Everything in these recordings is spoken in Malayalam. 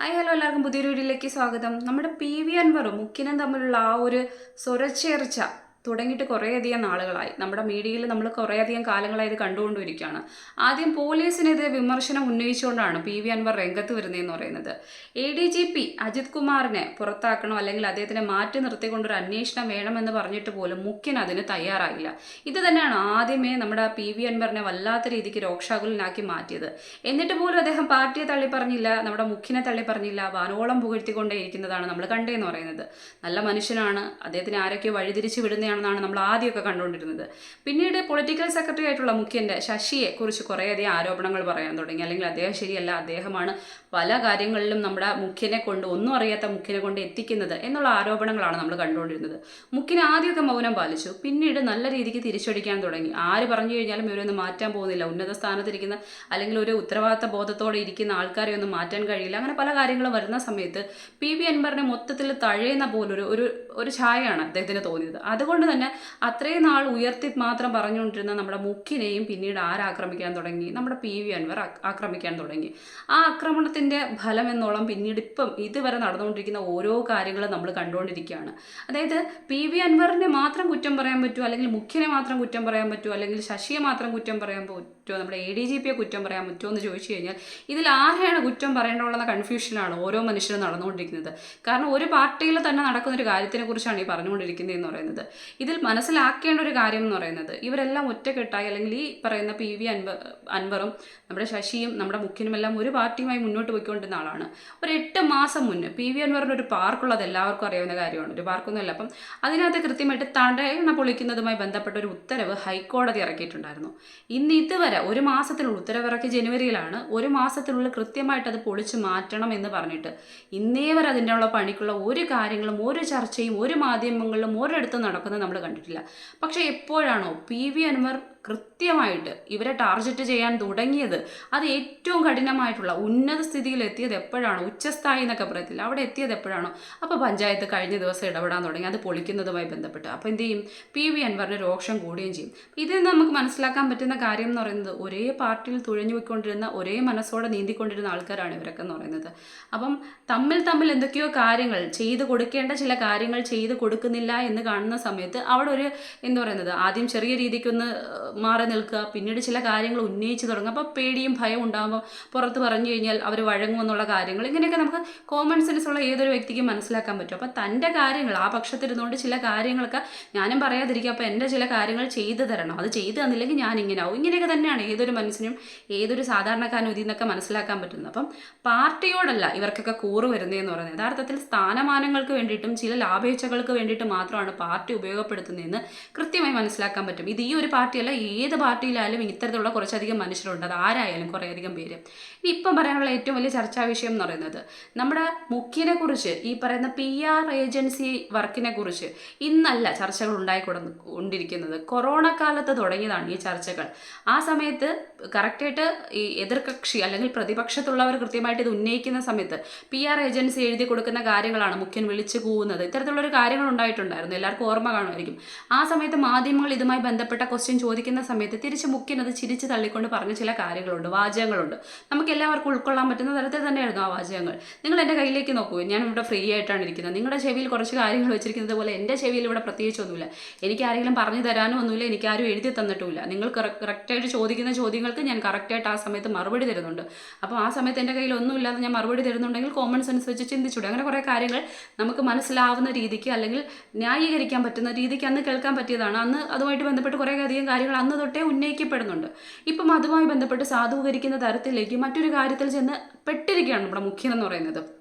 ഹായ് ഹലോ എല്ലാവർക്കും പുതിയൊരു വീഡിയോയിലേക്ക് സ്വാഗതം. നമ്മുടെ പി വി അൻവറും മുക്കിനും തമ്മിലുള്ള ആ ഒരു സ്വരച്ചേർച്ച തുടങ്ങിയിട്ട് കുറേയധികം നാളുകളായി. നമ്മുടെ മീഡിയയിൽ നമ്മൾ കുറേയധികം കാലങ്ങളായി ഇത് കണ്ടുകൊണ്ടിരിക്കുകയാണ്. ആദ്യം പോലീസിനെതിരെ വിമർശനം ഉന്നയിച്ചുകൊണ്ടാണ് പി വി അൻവർ രംഗത്ത് വരുന്നതെന്ന് പറയുന്നത്. A D G P Ajith കുമാറിനെ പുറത്താക്കണോ അല്ലെങ്കിൽ അദ്ദേഹത്തിനെ മാറ്റി നിർത്തിക്കൊണ്ടൊരു അന്വേഷണം വേണമെന്ന് പറഞ്ഞിട്ട് പോലും മുഖ്യൻ അതിന് തയ്യാറായില്ല. ഇത് തന്നെയാണ് ആദ്യമേ നമ്മുടെ പി വി അൻവറിനെ വല്ലാത്ത രീതിക്ക് രോക്ഷാകുലനാക്കി മാറ്റിയത്. എന്നിട്ട് പോലും അദ്ദേഹം പാർട്ടിയെ തള്ളി പറഞ്ഞില്ല നമ്മുടെ മുഖ്യനെ തള്ളി പറഞ്ഞില്ല വാനോളം പുകഴ്ത്തിക്കൊണ്ടേ ഇരിക്കുന്നതാണ് നമ്മൾ കണ്ടേന്ന് പറയുന്നത്. നല്ല മനുഷ്യനാണ്. അദ്ദേഹത്തിന് ആരൊക്കെയോ വഴിതിരിച്ച് വിടുന്നതാണെന്നാണ് നമ്മൾ ആദ്യമൊക്കെ കണ്ടുകൊണ്ടിരുന്നത്. പിന്നീട് പൊളിറ്റിക്കൽ സെക്രട്ടറി ആയിട്ടുള്ള മുഖ്യന്റെ ശശിയെ കുറിച്ച് കുറേയധികം ആരോപണങ്ങൾ പറയാൻ തുടങ്ങി. അല്ലെങ്കിൽ അദ്ദേഹം ശരിയല്ല അദ്ദേഹമാണ് പല കാര്യങ്ങളിലും നമ്മുടെ മുഖ്യനെ കൊണ്ട് ഒന്നും അറിയാത്ത മുഖ്യനെ കൊണ്ട് എത്തിക്കുന്നത് എന്നുള്ള ആരോപണങ്ങളാണ് നമ്മൾ കണ്ടുകൊണ്ടിരുന്നത്. മുഖ്യൻ ആദ്യമൊക്കെ മൗനം പാലിച്ചു. പിന്നീട് നല്ല രീതിക്ക് തിരിച്ചടിക്കാൻ തുടങ്ങി. ആര് പറഞ്ഞു കഴിഞ്ഞാലും ഇവരൊന്നും മാറ്റാൻ പോകുന്നില്ല. ഉന്നത സ്ഥാനത്തിരിക്കുന്ന അല്ലെങ്കിൽ ഒരു ഉത്തരവാദിത്ത ബോധത്തോടെ ഇരിക്കുന്ന ആൾക്കാരെ ഒന്നും മാറ്റാൻ കഴിയില്ല. അങ്ങനെ പല കാര്യങ്ങളും വരുന്ന സമയത്ത് പി വി അൻവറിനെ മൊത്തത്തിൽ തഴയുന്ന പോലൊരു ഒരു ഒരു ഛായയാണ് അദ്ദേഹത്തിന് തോന്നിയത്. അതുകൊണ്ട് തന്നെ അത്രയും നാൾ ഉയർത്തി മാത്രം പറഞ്ഞുകൊണ്ടിരുന്ന നമ്മുടെ മുക്കിനെയും പിന്നീട് ആരാക്രമിക്കാൻ തുടങ്ങി നമ്മുടെ പി വി അൻവർ ആക്രമിക്കാൻ തുടങ്ങി. ആ ആക്രമണത്തിന്റെ ഫലം എന്നോളം പിന്നീട് ഇപ്പം ഇതുവരെ നടന്നുകൊണ്ടിരിക്കുന്ന ഓരോ കാര്യങ്ങളും നമ്മൾ കണ്ടുകൊണ്ടിരിക്കുകയാണ്. അതായത് പി വി അൻവറിനെ മാത്രം കുറ്റം പറയാൻ പറ്റുമോ? അല്ലെങ്കിൽ മുഖ്യനെ മാത്രം കുറ്റം പറയാൻ പറ്റുമോ? അല്ലെങ്കിൽ ശശിയെ മാത്രം കുറ്റം പറയാൻ പറ്റുമോ? നമ്മുടെ എ ഡി ജി പിയെ കുറ്റം പറയാൻ പറ്റുമോ എന്ന് ചോദിച്ചു കഴിഞ്ഞാൽ ഇതിൽ ആരെയാണ് കുറ്റം പറയേണ്ടതുള്ള കൺഫ്യൂഷനാണ് ഓരോ മനുഷ്യരും നടന്നുകൊണ്ടിരിക്കുന്നത്. കാരണം ഒരു പാർട്ടിയിൽ തന്നെ നടക്കുന്ന ഒരു കാര്യത്തിനെ കുറിച്ചാണ് ഈ പറഞ്ഞുകൊണ്ടിരിക്കുന്നത് എന്ന് പറയുന്നത്. ഇതിൽ മനസ്സിലാക്കേണ്ട ഒരു കാര്യം എന്ന് പറയുന്നത് ഇവരെല്ലാം ഒറ്റക്കെട്ടായി അല്ലെങ്കിൽ ഈ പറയുന്ന പി വി അൻവ അൻവറും നമ്മുടെ ശശിയും നമ്മുടെ മുഖ്യനുമെല്ലാം ഒരു പാർട്ടിയുമായി മുന്നോട്ട് പോയിക്കൊണ്ടിരുന്ന ആളാണ്. ഒരു എട്ട് മാസം മുന്നേ പി വി അൻവറിന്റെ ഒരു പാർക്കുള്ളത് എല്ലാവർക്കും അറിയാവുന്ന കാര്യമാണ്. ഒരു പാർക്കൊന്നുമല്ല. അപ്പം അതിനകത്ത് കൃത്യമായിട്ട് തടയണ പൊളിക്കുന്നതുമായി ബന്ധപ്പെട്ട ഒരു ഉത്തരവ് ഹൈക്കോടതി ഇറക്കിയിട്ടുണ്ടായിരുന്നു. ഇന്ന് ഇതുവരെ ഒരു മാസത്തിനുള്ള ഉത്തരവിറക്കി ജനുവരിയിലാണ് ഒരു മാസത്തിനുള്ളിൽ കൃത്യമായിട്ട് അത് പൊളിച്ച് മാറ്റണം എന്ന് പറഞ്ഞിട്ട് ഇന്നേ അതിന്റെ ഉള്ള പണിക്കുള്ള ഒരു കാര്യങ്ങളും ഒരു ചർച്ചയും ഒരു മാധ്യമങ്ങളിലും ഒരിടത്തും നടക്കുന്നത് നമ്മൾ കണ്ടിട്ടില്ല. പക്ഷേ എപ്പോഴാണോ പി വി അൻവർ കൃത്യമായിട്ട് ഇവരെ ടാർഗറ്റ് ചെയ്യാൻ തുടങ്ങിയത്. അത് ഏറ്റവും കഠിനമായിട്ടുള്ള ഉന്നത സ്ഥിതിയിൽ എത്തിയത് എപ്പോഴാണോ? ഉച്ചസ്ഥായി എന്നൊക്കെ പറയത്തില്ല? അവിടെ എത്തിയത് എപ്പോഴാണോ? അപ്പോൾ പഞ്ചായത്ത് കഴിഞ്ഞ ദിവസം ഇടപെടാൻ തുടങ്ങി. അത് പൊളിക്കുന്നതുമായി ബന്ധപ്പെട്ട്. അപ്പോൾ എന്ത് ചെയ്യും? പി വി അൻവറിന് രോഷം കൂടുകയും ചെയ്യും. ഇതിൽ നിന്ന് നമുക്ക് മനസ്സിലാക്കാൻ പറ്റുന്ന കാര്യം എന്ന് പറയുന്നത് ഒരേ പാർട്ടിയിൽ തുഴഞ്ഞു പോയിക്കൊണ്ടിരുന്ന ഒരേ മനസ്സോടെ നീന്തിക്കൊണ്ടിരുന്ന ആൾക്കാരാണ് ഇവരൊക്കെ എന്ന് പറയുന്നത്. അപ്പം തമ്മിൽ തമ്മിൽ എന്തൊക്കെയോ കാര്യങ്ങൾ ചെയ്തു കൊടുക്കേണ്ട ചില കാര്യങ്ങൾ ചെയ്തു കൊടുക്കുന്നില്ല എന്ന് കാണുന്ന സമയത്ത് അവിടെ ഒരു എന്ന് പറയുന്നത് ആദ്യം ചെറിയ രീതിക്കൊന്ന് മാറി നിൽക്കുക. പിന്നീട് ചില കാര്യങ്ങൾ ഉന്നയിച്ച് തുടങ്ങുക. അപ്പോൾ പേടിയും ഭയം ഉണ്ടാകുമ്പോൾ പുറത്ത് പറഞ്ഞു കഴിഞ്ഞാൽ അവർ വഴങ്ങുമെന്നുള്ള കാര്യങ്ങൾ. ഇങ്ങനെയൊക്കെ നമുക്ക് കോമൺ സെൻസ് ഉള്ള ഏതൊരു വ്യക്തിക്കും മനസ്സിലാക്കാൻ പറ്റും. അപ്പോൾ തന്റെ കാര്യങ്ങൾ ആ പക്ഷത്തിരുന്നുകൊണ്ട് ചില കാര്യങ്ങളൊക്കെ ഞാനും പറയാതിരിക്കുക. അപ്പോൾ എന്റെ ചില കാര്യങ്ങൾ ചെയ്തു തരണം. അത് ചെയ്തു തന്നില്ലെങ്കിൽ ഞാൻ ഇങ്ങനെ ആവും. ഇങ്ങനെയൊക്കെ തന്നെയാണ് ഏതൊരു മനുഷ്യനും ഏതൊരു സാധാരണക്കാരനും ഇതിൽ നിന്നൊക്കെ മനസ്സിലാക്കാൻ പറ്റുന്നത്. അപ്പം പാർട്ടിയോടല്ല ഇവർക്കൊക്കെ കൂറ് വരുന്നതെന്ന് പറയുന്നത്. യഥാർത്ഥത്തിൽ സ്ഥാനമാനങ്ങൾക്ക് വേണ്ടിയിട്ടും ചില ലാഭേച്ഛകൾക്ക് വേണ്ടിയിട്ട് മാത്രമാണ് പാർട്ടി ഉപയോഗപ്പെടുത്തുന്നതെന്ന് കൃത്യമായി മനസ്സിലാക്കാൻ പറ്റും. ഇത് ഈ ഒരു പാർട്ടിയല്ല ഏത് പാർട്ടിയിലായാലും ഇത്തരത്തിലുള്ള കുറച്ചധികം മനുഷ്യരുണ്ട്. അത് ആരായാലും കുറേയധികം പേര്. ഇനി ഇപ്പം പറയാനുള്ള ഏറ്റവും വലിയ ചർച്ചാ വിഷയം എന്ന് പറയുന്നത് നമ്മുടെ മുഖ്യനെ കുറിച്ച് ഈ പറയുന്ന പി ആർ ഏജൻസി വർക്കിനെ കുറിച്ച് ഇന്നല്ല ചർച്ചകൾ ഉണ്ടായിക്കൊടു കൊണ്ടിരിക്കുന്നത്. കൊറോണ കാലത്ത് തുടങ്ങിയതാണ് ഈ ചർച്ചകൾ. ആ സമയത്ത് കറക്റ്റായിട്ട് ഈ എതിർകക്ഷി അല്ലെങ്കിൽ പ്രതിപക്ഷത്തുള്ളവർ കൃത്യമായിട്ട് ഇത് ഉന്നയിക്കുന്ന സമയത്ത് പി ആർ ഏജൻസി എഴുതി കൊടുക്കുന്ന കാര്യങ്ങളാണ് മുഖ്യൻ വിളിച്ചു കൂവുന്നത്. ഇത്തരത്തിലുള്ളൊരു കാര്യങ്ങൾ ഉണ്ടായിട്ടുണ്ടായിരുന്നു എല്ലാവർക്കും ഓർമ്മ കാണുമായിരിക്കും. ആ സമയത്ത് മാധ്യമങ്ങൾ ഇതുമായി ബന്ധപ്പെട്ട ക്വസ്റ്റ്യൻ ചോദിക്കുന്ന സമയത്ത് തിരിച്ച് മുക്കിനത് ചിരിച്ച് തള്ളിക്കൊണ്ട് പറഞ്ഞ ചില കാര്യങ്ങളുണ്ട് വാചകങ്ങളുണ്ട്. നമുക്ക് എല്ലാവർക്കും ഉൾക്കൊള്ളാൻ പറ്റുന്ന തരത്തിൽ തന്നെയായിരുന്നു ആ വാചകങ്ങൾ. നിങ്ങൾ എന്റെ കയ്യിലേക്ക് നോക്കൂ ഞാൻ ഇവിടെ ഫ്രീ ആയിട്ടാണ് ഇരിക്കുന്നത്. നിങ്ങളുടെ ചെവിയിൽ കുറച്ച് കാര്യങ്ങൾ വെച്ചിരിക്കുന്നത് പോലെ എന്റെ ചെവിയിൽ ഇവിടെ പ്രത്യേകിച്ചൊന്നുമില്ല. എനിക്ക് ആരെങ്കിലും പറഞ്ഞു തരാനോ ഒന്നുമില്ല എനിക്ക് ആരും എഴുതി തന്നിട്ടുമില്ല. നിങ്ങൾ കറക്റ്റായിട്ട് ചോദിക്കുന്ന ചോദ്യങ്ങൾക്ക് ഞാൻ കറക്റ്റായിട്ട് ആ സമയത്ത് മറുപടി തരുന്നുണ്ട്. അപ്പോൾ ആ സമയത്ത് എന്റെ കയ്യിൽ ഒന്നുമില്ലാതെ ഞാൻ മറുപടി തരുന്നുണ്ടെങ്കിൽ കോമൺ സെൻസ് വെച്ച് ചിന്തിച്ചൂടെ. അങ്ങനെ കുറേ കാര്യങ്ങൾ നമുക്ക് മനസ്സിലാവുന്ന രീതിക്ക് അല്ലെങ്കിൽ ന്യായീകരിക്കാൻ പറ്റുന്ന രീതിക്ക് അന്ന് കേൾക്കാൻ പറ്റിയതാണ്. അന്ന് അതുമായിട്ട് ബന്ധപ്പെട്ട് കുറേ അധികം കാര്യങ്ങൾ അന്ന് തൊട്ടേ ഉന്നയിക്കപ്പെടുന്നുണ്ട്. ഇപ്പം അതുമായി ബന്ധപ്പെട്ട് സാധൂകരിക്കുന്ന തരത്തിലേക്ക് മറ്റൊരു കാര്യത്തിൽ ചെന്ന് പെട്ടിരിക്കുകയാണ് നമ്മുടെ മുഖ്യൻ എന്ന് പറയുന്നത്.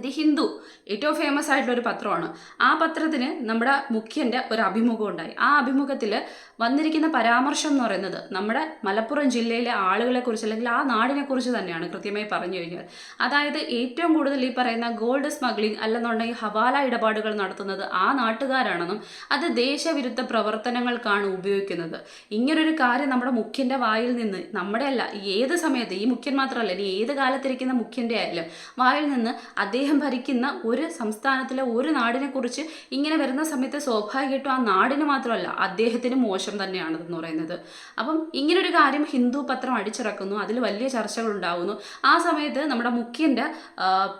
ഇത് ഹിന്ദു ഏറ്റവും ഫേമസ് ആയിട്ടുള്ള ഒരു പത്രമാണ്. ആ പത്രത്തിന് നമ്മുടെ മുഖ്യന്റെ ഒരു അഭിമുഖം ഉണ്ടായി. ആ അഭിമുഖത്തിൽ വന്നിരിക്കുന്ന പരാമർശം എന്ന് പറയുന്നത് നമ്മുടെ മലപ്പുറം ജില്ലയിലെ ആളുകളെക്കുറിച്ച് അല്ലെങ്കിൽ ആ നാടിനെക്കുറിച്ച് തന്നെയാണ് കൃത്യമായി പറഞ്ഞു കഴിഞ്ഞാൽ. അതായത് ഏറ്റവും കൂടുതൽ ഈ പറയുന്ന ഗോൾഡ് സ്മഗ്ലിംഗ് അല്ലെന്നുണ്ടെങ്കിൽ ഹവാല ഇടപാടുകൾ നടത്തുന്നത് ആ നാട്ടുകാരാണെന്നും അത് ദേശവിരുദ്ധ പ്രവർത്തനങ്ങൾക്കാണ് ഉപയോഗിക്കുന്നത്. ഇങ്ങനൊരു കാര്യം നമ്മുടെ മുഖ്യന്റെ വായിൽ നിന്ന് നമ്മുടെ അല്ല ഏത് സമയത്ത് ഈ മുഖ്യൻ മാത്രമല്ല ഇനി ഏത് കാലത്തിരിക്കുന്ന മുഖ്യന്റെ ആയാലും വായിൽ നിന്ന് അദ്ദേഹം അദ്ദേഹം ഭരിക്കുന്ന ഒരു സംസ്ഥാനത്തിലെ ഒരു നാടിനെ കുറിച്ച് ഇങ്ങനെ വരുന്ന സമയത്ത് സ്വാഭാവികമായിട്ടും ആ നാടിന് മാത്രമല്ല അദ്ദേഹത്തിന് മോശം തന്നെയാണെന്ന് പറയുന്നത്. അപ്പം ഇങ്ങനൊരു കാര്യം ഹിന്ദു പത്രം അടിച്ചിറക്കുന്നു അതിൽ വലിയ ചർച്ചകൾ ഉണ്ടാകുന്നു ആ സമയത്ത് നമ്മുടെ മുഖ്യന്റെ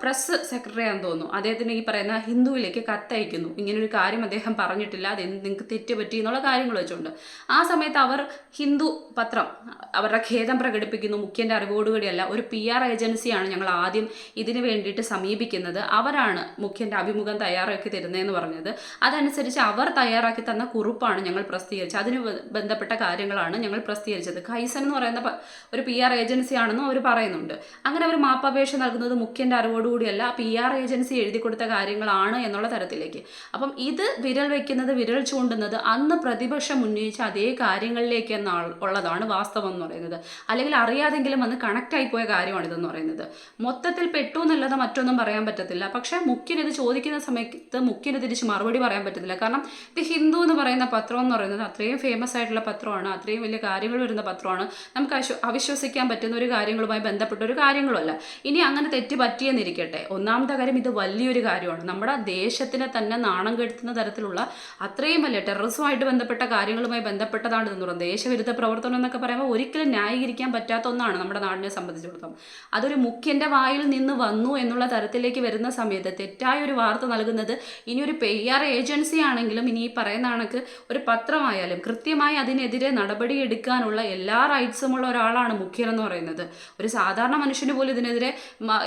പ്രസ് സെക്രട്ടറി ആണെന്ന് തോന്നുന്നു. അദ്ദേഹത്തിന് ഈ പറയുന്ന ഹിന്ദുവിലേക്ക് കത്തയക്കുന്നു. ഇങ്ങനൊരു കാര്യം അദ്ദേഹം പറഞ്ഞിട്ടില്ല അത് നിങ്ങൾക്ക് തെറ്റ് പറ്റി എന്നുള്ള കാര്യങ്ങൾ വെച്ചുകൊണ്ട്. ആ സമയത്ത് അവർ ഹിന്ദു പത്രം അവരുടെ ഖേദം പ്രകടിപ്പിക്കുന്നു. മുഖ്യന്റെ അറിവോടുകൂടിയല്ല ഒരു പി ആർ ഏജൻസിയാണ് ഞങ്ങൾ ആദ്യം ഇതിനു വേണ്ടിയിട്ട് സമീപിക്കുന്നത്. അവരാണ് മുഖ്യന്റെ അഭിമുഖം തയ്യാറാക്കി തരുന്നതെന്ന് പറഞ്ഞത്. അതനുസരിച്ച് അവർ തയ്യാറാക്കി തന്ന കുറിപ്പാണ് ഞങ്ങൾ പ്രസിദ്ധീകരിച്ചത്. അതിന് ബന്ധപ്പെട്ട കാര്യങ്ങളാണ് ഞങ്ങൾ പ്രസിദ്ധീകരിച്ചത്. കൈസൻ എന്ന് പറയുന്ന ഒരു പി ആർ ഏജൻസി ആണെന്നും അവർ പറയുന്നുണ്ട്. അങ്ങനെ അവർ മാപ്പപേക്ഷ നൽകുന്നത് മുഖ്യന്റെ അറിവോടുകൂടിയല്ല പി ആർ ഏജൻസി എഴുതി കൊടുത്ത കാര്യങ്ങളാണ് എന്നുള്ള തരത്തിലേക്ക്. അപ്പം ഇത് വിരൽ വെക്കുന്നത് വിരൽ ചൂണ്ടുന്നത് അന്ന് പ്രതിപക്ഷം ഉന്നയിച്ച അതേ കാര്യങ്ങളിലേക്ക് ഉള്ളതാണ് വാസ്തവം എന്ന് പറയുന്നത്. അല്ലെങ്കിൽ അറിയാതെങ്കിലും വന്ന് കണക്റ്റായി പോയ കാര്യമാണ് ഇതെന്ന് പറയുന്നത്. മൊത്തത്തിൽ പെട്ടു എന്നുള്ളത് മറ്റൊന്നും പറയാൻ പറ്റത്തില്ല. പക്ഷേ മുഖ്യൻ ഇത് ചോദിക്കുന്ന സമയത്ത് മുഖ്യന് തിരിച്ച് മറുപടി പറയാൻ പറ്റത്തില്ല. കാരണം ദി ഹിന്ദു എന്ന് പറയുന്ന പത്രം എന്ന് പറയുന്നത് അത്രയും ഫേമസ് ആയിട്ടുള്ള പത്രമാണ്. അത്രയും വലിയ കാര്യങ്ങൾ വരുന്ന പത്രമാണ്. നമുക്ക് അവിശ്വസിക്കാൻ പറ്റുന്ന ഒരു കാര്യങ്ങളുമായി ബന്ധപ്പെട്ട ഒരു കാര്യങ്ങളുമല്ല. ഇനി അങ്ങനെ തെറ്റ് പറ്റിയെന്നിരിക്കട്ടെ. ഒന്നാമത്തെ കാര്യം ഇത് വലിയൊരു കാര്യമാണ്. നമ്മുടെ ദേശത്തിനെ തന്നെ നാണം കെടുത്തുന്ന തരത്തിലുള്ള അത്രയും വലിയ ടെററിസവുമായിട്ട് ബന്ധപ്പെട്ട കാര്യങ്ങളുമായി ബന്ധപ്പെട്ടതാണ് ഇതെന്ന് പറയുന്നത്. ദേശവിരുദ്ധ പ്രവർത്തനം എന്നൊക്കെ പറയുമ്പോൾ ഒരിക്കലും ന്യായീകരിക്കാൻ പറ്റാത്ത ഒന്നാണ് നമ്മുടെ നാടിനെ സംബന്ധിച്ചിടത്തോളം. അതൊരു മുഖ്യന്റെ വായിൽ നിന്ന് വന്നു എന്നുള്ള തരത്തിലേക്ക് വരുന്ന സമയത്ത് തെറ്റായ ഒരു വാർത്ത നൽകുന്നത് ഇനി ഒരു പി ആർ ഏജൻസി ആണെങ്കിലും ഇനി ഈ പറയുന്ന കണക്ക് ഒരു പത്രമായാലും കൃത്യമായി അതിനെതിരെ നടപടി എടുക്കാനുള്ള എല്ലാ റൈറ്റ്സും ഉള്ള ഒരാളാണ് മുഖ്യൻ എന്ന് പറയുന്നത്. ഒരു സാധാരണ മനുഷ്യന് പോലും ഇതിനെതിരെ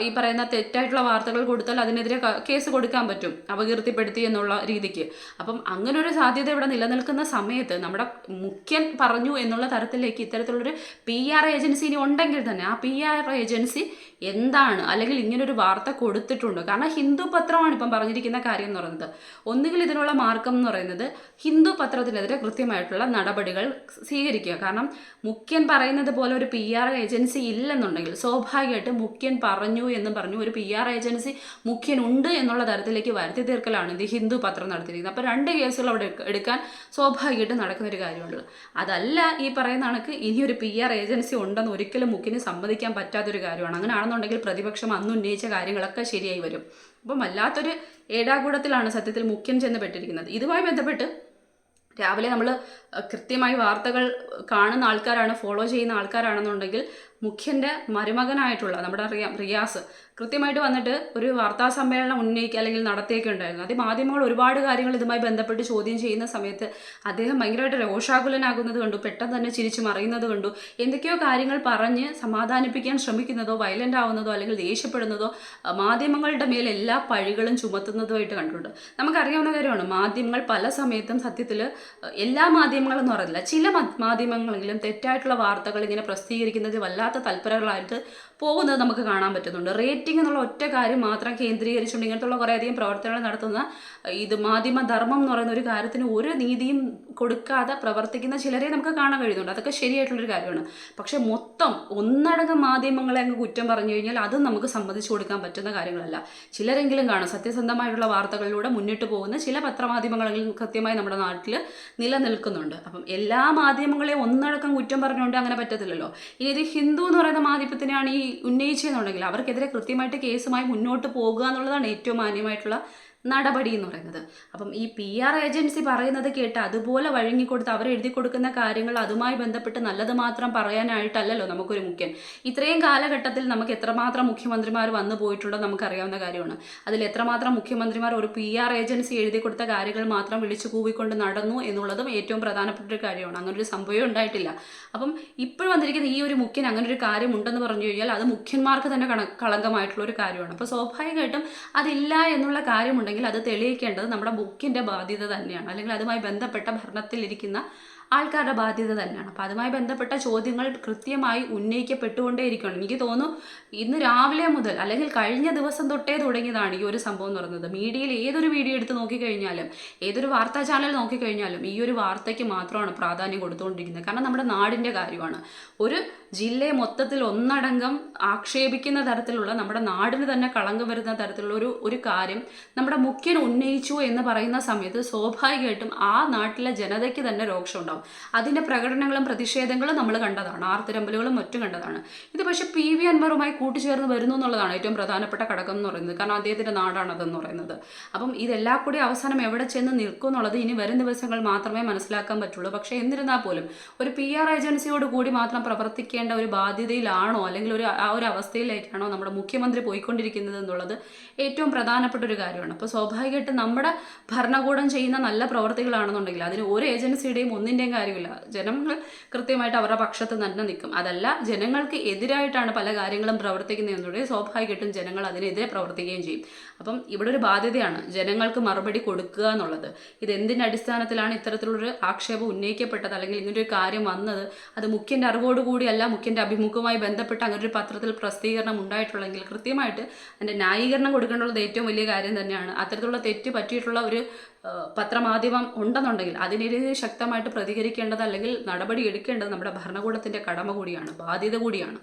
ഈ പറയുന്ന തെറ്റായിട്ടുള്ള വാർത്തകൾ കൊടുത്താൽ അതിനെതിരെ കേസ് കൊടുക്കാൻ പറ്റും അപകീർത്തിപ്പെടുത്തി എന്നുള്ള രീതിക്ക്. അപ്പം അങ്ങനെ ഒരു സാധ്യത ഇവിടെ നിലനിൽക്കുന്ന സമയത്ത് നമ്മുടെ മുഖ്യൻ പറഞ്ഞു എന്നുള്ള തരത്തിലേക്ക് ഇത്തരത്തിലുള്ളൊരു പി ആർ ഏജൻസി ഇനി ഉണ്ടെങ്കിൽ തന്നെ ആ പി ആർ ഏജൻസി എന്താണ്? അല്ലെങ്കിൽ ഇങ്ങനൊരു വാർത്ത കൊടുത്തിട്ടുണ്ട്. കാരണം ഹിന്ദു പത്രമാണ് ഇപ്പം പറഞ്ഞിരിക്കുന്ന കാര്യം എന്ന് പറയുന്നത്. ഒന്നുകിൽ ഇതിനുള്ള മാർഗം എന്ന് പറയുന്നത് ഹിന്ദു പത്രത്തിനെതിരെ കൃത്യമായിട്ടുള്ള നടപടികൾ സ്വീകരിക്കുക. കാരണം മുഖ്യൻ പറയുന്നത് പോലെ ഒരു പി ആർ ഏജൻസി ഇല്ലെന്നുണ്ടെങ്കിൽ സ്വാഭാവികമായിട്ട് മുഖ്യൻ പറഞ്ഞു എന്ന് പറഞ്ഞു. ഒരു പി ആർ ഏജൻസി മുഖ്യൻ ഉണ്ട് എന്നുള്ള തരത്തിലേക്ക് വരുത്തി തീർക്കലാണ് ഇത് ഹിന്ദു പത്രം നടത്തിയിരിക്കുന്നത്. അപ്പോൾ രണ്ട് കേസുകൾ അവിടെ എടുക്കാൻ സ്വാഭാവികമായിട്ട് നടക്കുന്ന ഒരു കാര്യമുള്ളൂ അതല്ല ഈ പറയുന്ന കണക്ക് ഇനി ഒരു പി ആർ ഏജൻസി ഉണ്ടെന്ന് ഒരിക്കലും മുഖ്യന് സമ്മതിക്കാൻ പറ്റാത്തൊരു കാര്യമാണ്. അങ്ങനെയാണെന്നുണ്ടെങ്കിൽ പ്രതിപക്ഷം അന്ന് ഉന്നയിച്ച കാര്യങ്ങളൊക്കെ ശരിയായി വരും. അപ്പം വല്ലാത്തൊരു ഏടാകൂടത്തിലാണ് സത്യത്തിൽ മുഖ്യം ചെന്ന് പെട്ടിരിക്കുന്നത് ഇതുമായി ബന്ധപ്പെട്ട് രാവിലെ നമ്മൾ കൃത്യമായി വാർത്തകൾ കാണുന്ന ആൾക്കാരാണ് ഫോളോ ചെയ്യുന്ന ആൾക്കാരാണെന്നുണ്ടെങ്കിൽ മുഖ്യന്റെ മരുമകനായിട്ടുള്ള നമ്മുടെ റിയാ റിയാസ് കൃത്യമായിട്ട് വന്നിട്ട് ഒരു വാർത്താ സമ്മേളനം ഉന്നയിക്കുക അല്ലെങ്കിൽ നടത്തിയൊക്കെ ഉണ്ടായിരുന്നു അത് മാധ്യമങ്ങൾ ഒരുപാട് കാര്യങ്ങൾ ഇതുമായി ബന്ധപ്പെട്ട് ചോദ്യം ചെയ്യുന്ന സമയത്ത് അദ്ദേഹം ഭയങ്കരമായിട്ട് രോഷാകുലനാകുന്നത് കണ്ടു പെട്ടെന്ന് തന്നെ ചിരിച്ചു മറിയുന്നത് കണ്ടു. എന്തൊക്കെയോ കാര്യങ്ങൾ പറഞ്ഞ് സമാധാനിപ്പിക്കാൻ ശ്രമിക്കുന്നതോ വയലന്റ് ആവുന്നതോ അല്ലെങ്കിൽ ദേഷ്യപ്പെടുന്നതോ മാധ്യമങ്ങളുടെ മേൽ എല്ലാ പഴികളും ചുമത്തുന്നതുമായിട്ട് കണ്ടിട്ടുണ്ട്. നമുക്കറിയാവുന്ന കാര്യമാണ് മാധ്യമങ്ങൾ പല സമയത്തും സത്യത്തിൽ എല്ലാ മാധ്യമങ്ങളെന്ന് പറയുന്നില്ല ചില മാധ്യമങ്ങളെങ്കിലും തെറ്റായിട്ടുള്ള വാർത്തകൾ ഇങ്ങനെ പ്രസിദ്ധീകരിക്കുന്നതിൽ വല്ലാത്ത തൽപരകളായിട്ട് പോകുന്നത് നമുക്ക് കാണാൻ പറ്റുന്നുണ്ട്. റേറ്റിംഗ് എന്നുള്ള ഒറ്റ കാര്യം മാത്രം കേന്ദ്രീകരിച്ചുകൊണ്ട് ഇങ്ങനത്തുള്ള കുറേയധികം പ്രവർത്തനങ്ങൾ നടത്തുന്ന ഇത് മാധ്യമധർമ്മം എന്ന് പറയുന്ന ഒരു കാര്യത്തിന് ഒരു നീതിയും കൊടുക്കാതെ പ്രവർത്തിക്കുന്ന ചിലരെ നമുക്ക് കാണാൻ കഴിയുന്നുണ്ട്. അതൊക്കെ ശരിയായിട്ടുള്ളൊരു കാര്യമാണ്. പക്ഷേ മൊത്തം ഒന്നടങ്കം മാധ്യമങ്ങളെ അങ്ങ് കുറ്റം പറഞ്ഞു കഴിഞ്ഞാൽ അതും നമുക്ക് സമ്മതിച്ചു കൊടുക്കാൻ പറ്റുന്ന കാര്യങ്ങളല്ല. ചിലരെങ്കിലും കാണും. സത്യസന്ധമായിട്ടുള്ള വാർത്തകളിലൂടെ മുന്നിട്ട് പോകുന്ന ചില പത്രമാധ്യമങ്ങളെങ്കിലും കൃത്യമായി നമ്മുടെ നാട്ടിൽ നിലനിൽക്കുന്നുണ്ട്. അപ്പം എല്ലാ മാധ്യമങ്ങളെയും ഒന്നടക്കം കുറ്റം പറഞ്ഞുകൊണ്ട് അങ്ങനെ പറ്റത്തില്ലല്ലോ. ഇനി ഇത് ഹിന്ദു എന്ന് പറയുന്ന മാധ്യമത്തിനാണ് ഈ ഉന്നയിച്ചതെന്നുണ്ടെങ്കിൽ അവർക്കെതിരെ കൃത്യമായിട്ട് കേസുമായി മുന്നോട്ട് പോകുക എന്നുള്ളതാണ് ഏറ്റവും മാന്യമായിട്ടുള്ള നടപടി എന്ന് പറയുന്നത്. അപ്പം ഈ പി ആർ ഏജൻസി പറയുന്നത് കേട്ട് അതുപോലെ വഴങ്ങിക്കൊടുത്ത് അവർ എഴുതി കൊടുക്കുന്ന കാര്യങ്ങൾ അതുമായി ബന്ധപ്പെട്ട് നല്ലത് മാത്രം പറയാനായിട്ടല്ലല്ലോ നമുക്കൊരു മുഖ്യൻ. ഇത്രയും കാലഘട്ടത്തിൽ നമുക്ക് എത്രമാത്രം മുഖ്യമന്ത്രിമാർ വന്നു പോയിട്ടുണ്ടോ നമുക്കറിയാവുന്ന കാര്യമാണ്. അതിൽ എത്രമാത്രം മുഖ്യമന്ത്രിമാർ ഒരു പി ആർ ഏജൻസി എഴുതി കൊടുത്ത കാര്യങ്ങൾ മാത്രം വിളിച്ചു കൂവിക്കൊണ്ട് നടന്നു എന്നുള്ളതും ഏറ്റവും പ്രധാനപ്പെട്ട ഒരു കാര്യമാണ്. അങ്ങനൊരു സംഭവം ഉണ്ടായിട്ടില്ല. അപ്പം ഇപ്പോൾ വന്നിരിക്കുന്ന ഈ ഒരു മുഖ്യൻ അങ്ങനെ ഒരു കാര്യം ഉണ്ടെന്ന് പറഞ്ഞു കഴിഞ്ഞാൽ അത് മുഖ്യന്മാർക്ക് തന്നെ കളങ്കമായിട്ടുള്ള ഒരു കാര്യമാണ്. അപ്പോൾ സ്വാഭാവികമായിട്ടും അതില്ല എന്നുള്ള കാര്യമുണ്ടെങ്കിൽ അത് തെളിയിക്കേണ്ടത് നമ്മുടെ ബുക്കിന്റെ ബാധ്യത തന്നെയാണ്. അല്ലെങ്കിൽ അതുമായി ബന്ധപ്പെട്ട ഭരണത്തിലിരിക്കുന്ന ആൾക്കാരുടെ ബാധ്യത തന്നെയാണ്. അപ്പോൾ അതുമായി ബന്ധപ്പെട്ട ചോദ്യങ്ങൾ കൃത്യമായി ഉന്നയിക്കപ്പെട്ടുകൊണ്ടേയിരിക്കണം എനിക്ക് തോന്നുന്നു ഇന്ന് രാവിലെ മുതൽ അല്ലെങ്കിൽ കഴിഞ്ഞ ദിവസം തൊട്ടേ തുടങ്ങിയതാണ് ഈ ഒരു സംഭവം എന്ന് പറയുന്നത്. മീഡിയയിൽ ഏതൊരു വീഡിയോ എടുത്ത് നോക്കിക്കഴിഞ്ഞാലും ഏതൊരു വാർത്താ ചാനൽ നോക്കിക്കഴിഞ്ഞാലും ഈ ഒരു വാർത്തയ്ക്ക് മാത്രമാണ് പ്രാധാന്യം കൊടുത്തുകൊണ്ടിരിക്കുന്നത്. കാരണം നമ്മുടെ നാടിന്റെ കാര്യമാണ്. ഒരു ജില്ലയെ മൊത്തത്തിൽ ഒന്നടങ്കം ആക്ഷേപിക്കുന്ന തരത്തിലുള്ള നമ്മുടെ നാടിന് തന്നെ കളങ്കം വരുന്ന തരത്തിലുള്ള ഒരു ഒരു കാര്യം നമ്മുടെ മുഖ്യൻ ഉന്നയിച്ചു എന്ന് പറയുന്ന സമയത്ത് സ്വാഭാവികമായിട്ടും ആ നാട്ടിലെ ജനതയ്ക്ക് തന്നെ രോക്ഷം അതിന്റെ പ്രകടനങ്ങളും പ്രതിഷേധങ്ങളും നമ്മൾ കണ്ടതാണ്. ആർത്തിരമ്പലുകളും മറ്റും കണ്ടതാണ്. ഇത് പക്ഷേ പി വി അൻവറുമായി കൂട്ടിച്ചേർന്ന് വരുന്നു എന്നുള്ളതാണ് ഏറ്റവും പ്രധാനപ്പെട്ട ഘടകം എന്ന് പറയുന്നത്. കാരണം അദ്ദേഹത്തിന്റെ നാടാണ് അതെന്ന് പറയുന്നത്. അപ്പം ഇതെല്ലാം കൂടി അവസാനം എവിടെ ചെന്ന് നിൽക്കും എന്നുള്ളത് ഇനി വരും ദിവസങ്ങൾ മാത്രമേ മനസ്സിലാക്കാൻ പറ്റുള്ളൂ. പക്ഷേ എന്നിരുന്നാൽ പോലും ഒരു പി ആർ ഏജൻസിയോട് കൂടി മാത്രം പ്രവർത്തിക്കേണ്ട ഒരു ബാധ്യതയിലാണോ അല്ലെങ്കിൽ ഒരു ആ ഒരു അവസ്ഥയിലേക്കാണോ നമ്മുടെ മുഖ്യമന്ത്രി പോയിക്കൊണ്ടിരിക്കുന്നത് എന്നുള്ളത് ഏറ്റവും പ്രധാനപ്പെട്ട ഒരു കാര്യമാണ്. അപ്പോൾ സ്വാഭാവികമായിട്ടും നമ്മുടെ ഭരണകൂടം ചെയ്യുന്ന നല്ല പ്രവർത്തികളാണെന്നുണ്ടെങ്കിൽ അതിന് ഒരു ഏജൻസിയുടെയും ഒന്നിന്റെയും കാര്യമില്ല. ജനങ്ങൾ കൃത്യമായിട്ട് അവരുടെ പക്ഷത്ത് തന്നെ നിൽക്കും. അതല്ല ജനങ്ങൾക്ക് എതിരായിട്ടാണ് പല കാര്യങ്ങളും പ്രവർത്തിക്കുന്നതെന്നുണ്ടെങ്കിൽ സ്വാഭാവികമായിട്ടും ജനങ്ങൾ അതിനെതിരെ പ്രവർത്തിക്കുകയും ചെയ്യും. അപ്പം ഇവിടെ ഒരു ബാധ്യതയാണ് ജനങ്ങൾക്ക് മറുപടി കൊടുക്കുക എന്നുള്ളത്. ഇത് എന്തിന്റെ അടിസ്ഥാനത്തിലാണ് ഇത്തരത്തിലുള്ളൊരു ആക്ഷേപം ഉന്നയിക്കപ്പെട്ടത്? അല്ലെങ്കിൽ ഇങ്ങനൊരു കാര്യം വന്നത്? അത് മുഖ്യന്റെ അറിവോടുകൂടിയല്ല മുഖ്യന്റെ അഭിമുഖവുമായി ബന്ധപ്പെട്ട് അങ്ങനെ ഒരു പത്രത്തിൽ പ്രസിദ്ധീകരണം ഉണ്ടായിട്ടുള്ളെങ്കിൽ കൃത്യമായിട്ട് അതിന്റെ ന്യായീകരണം കൊടുക്കേണ്ടുള്ളത് ഏറ്റവും വലിയ കാര്യം തന്നെയാണ്. അത്തരത്തിലുള്ള തെറ്റ് പറ്റിയിട്ടുള്ള ഒരു പത്രമാധ്യമം ഉണ്ടെന്നുണ്ടെങ്കിൽ അതിനെതിരെ ശക്തമായിട്ട് പ്രതികരിക്കേണ്ടത് അല്ലെങ്കിൽ നടപടി എടുക്കേണ്ടത് നമ്മുടെ ഭരണകൂടത്തിന്റെ കടമ കൂടിയാണ് ബാധ്യത കൂടിയാണ്.